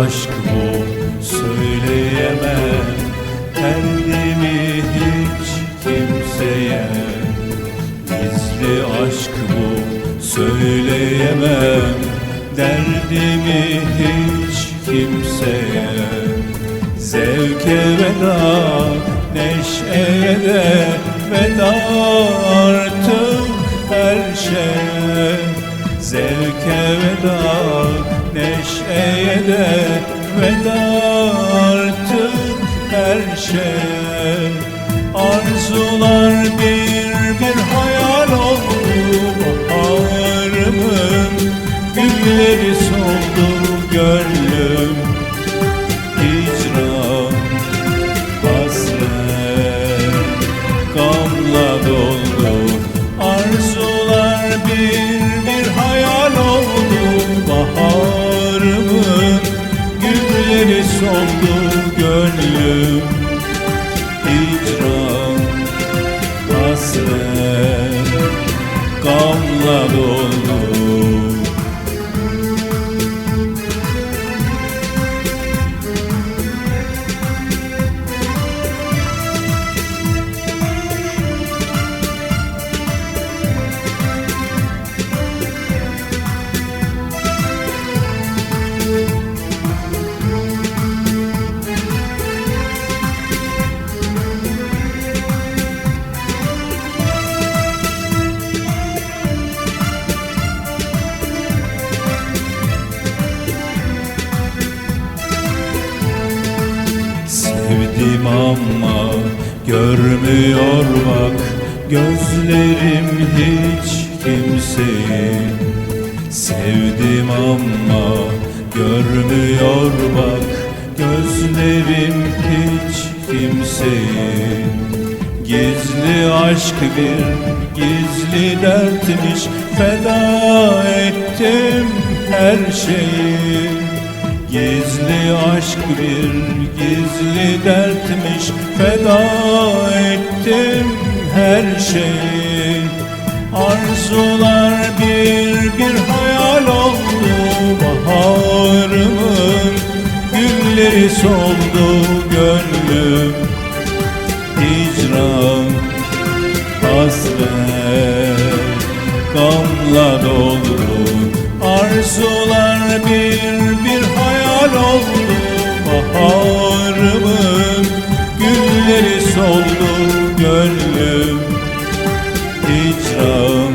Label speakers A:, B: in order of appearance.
A: aşk bu söyleyemem Kendimi hiç kimseye. Gizli aşk bu söyleyemem Derdimi hiç kimseye. Zevke veda neşeye de veda artık her şeye. Zevke veda, neşeye de veda. Artık her şeye ama görmüyor bak Gözlerim hiç kimseyi Sevdim ama görmüyor bak Gözlerim hiç kimseyi Gizli aşk bir gizli dertmiş Feda ettim her şeyi Gizli aşk bir gizli dertmiş. Feda ettim her şeyi. Arzular bir bir hayal oldu Baharımın gülleri soldu gönlüm. Hicran, hasret, gamla doldu. Arzular bir bir hayal oldu Baharımın gülleri soldu gönlüm. Hicran,